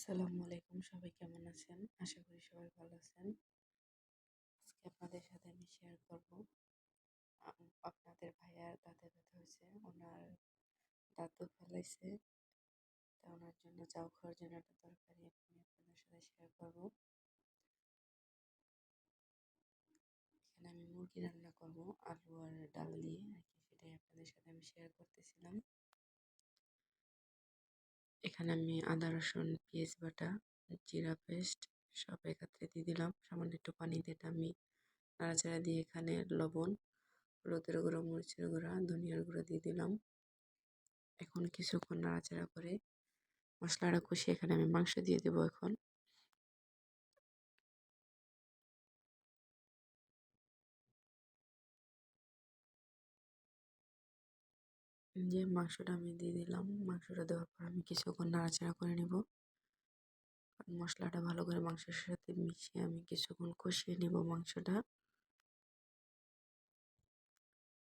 আসসালামু আলাইকুম। সবাই কেমন আছেন? আশা করি সবাই ভালো আছেন। আজকে আপনাদের সাথে আমি শেয়ার করব। আপনাদের ভাইয়ার দাঁতে ব্যথা হয়েছে। ওনার দাঁতও ফেলাইছে। তা ওনার জন্য চাউ খাওয়ার জন্য একটা তরকারি আমি আপনাদের সাথে শেয়ার করব। এখানে আমি মুরগি রান্না করব, আলু আর ডাল দিয়ে আর কি, সেটাই আপনাদের সাথে আমি শেয়ার করতেছিলাম। এখানে আমি আদা, রসুন, পেঁয়াজ বাটা, জিরা পেস্ট সব একত্রে দিয়ে দিলাম। সামান্য একটু পানি দিয়ে এটা আমি নাড়াচাড়া দিয়ে এখানে লবণ, হলুদের গুঁড়ো, মরিচের গুঁড়া, ধনিয়ার গুঁড়ো দিয়ে দিলাম। এখন কিছুক্ষণ নাড়াচাড়া করে মশলাটা কষিয়ে এখানে আমি মাংস দিয়ে দেবো এখন। যে মাংসটা আমি দিয়ে দিলাম, মাংসটা দেওয়ার পর আমি কিছুক্ষণ নাড়াচাড়া করে নেব। মশলাটা ভালো করে মাংসের সাথে মিশিয়ে আমি কিছুক্ষণ কষিয়ে নেব মাংসটা।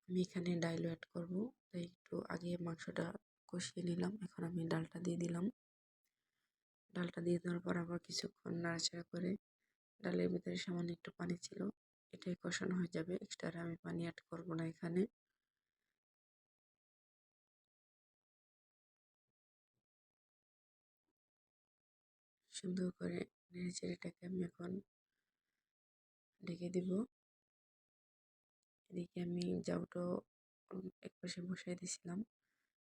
আমি এখানে ডাইল অ্যাড করব, তাই একটু আগে মাংসটা কষিয়ে নিলাম, এখন আমি ডালটা দিয়ে দিলাম। ডালটা দিয়ে দেওয়ার পর আবার কিছুক্ষণ নাড়াচাড়া করে, ডালের ভিতরে সামান্য একটু পানি ছিল, এটাই কষানো হয়ে যাবে, এক্সট্রা আমি পানি অ্যাড করব না এখানে। সুন্দর করে নেড়ে চেড়েটাকে আমি এখন ঢেকে দিব। এদিকে আমি জাউটো এক পাশে বসাই দিছিলাম।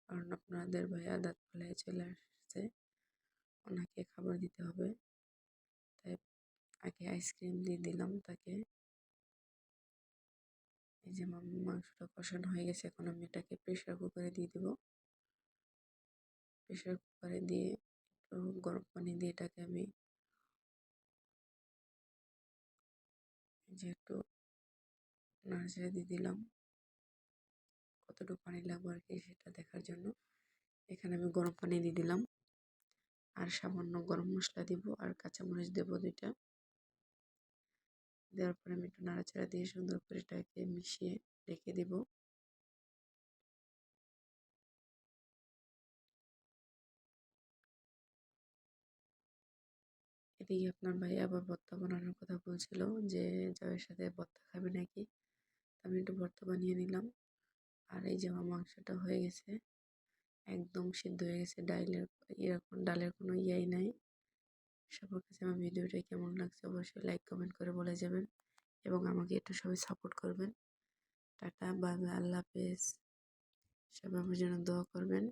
কারণ আপনাদের ভাইয়া দাঁত ফেলায় চলে আসছে। ওনাকে খাবার দিতে হবে। তাই আগে আইসক্রিম দিয়ে দিলাম তাকে। এই যে মাংসটা কষানো হয়ে গেছে, এখন আমি এটাকে প্রেশার কুকারে দিয়ে দেবো। প্রেশার কুকারে দিয়ে গরম পানি দিয়ে এটাকে আমি যে একটু নাড়াচাড়া দিয়ে দিলাম। কতটুকু পানি লাগবে আর কি সেটা দেখার জন্য। এখানে আমি গরম পানি দিয়ে দিলাম। আর সামান্য গরম মশলা দিব আর কাঁচামরিচ দেবো দুইটা। দেওয়ার পরে আমি একটু নাড়াচাড়া দিয়ে সুন্দর করে এটাকে মিশিয়ে রেখে দেব। এদিকে আপনার ভাই আবার ভর্তা বানানোর কথা বলছিল যে জয়ের সাথে ভর্তা খাবে নাকি? আমি একটু ভর্তা বানিয়ে নিলাম। আর এই যে আমার মাংসটা হয়ে গেছে, একদম সিদ্ধ হয়ে গেছে। ডাইলের, এরকম ডালের কোনো ইয়াই নাই। সবার কাছে আমার ভিডিওটা কেমন লাগছে অবশ্যই লাইক, কমেন্ট করে বলে যাবেন এবং আমাকে একটু সবাই সাপোর্ট করবেন। টাটা, বাই বাই, আল্লাহ হাফেজ। সবাই আমার জন্য দোয়া করবেন।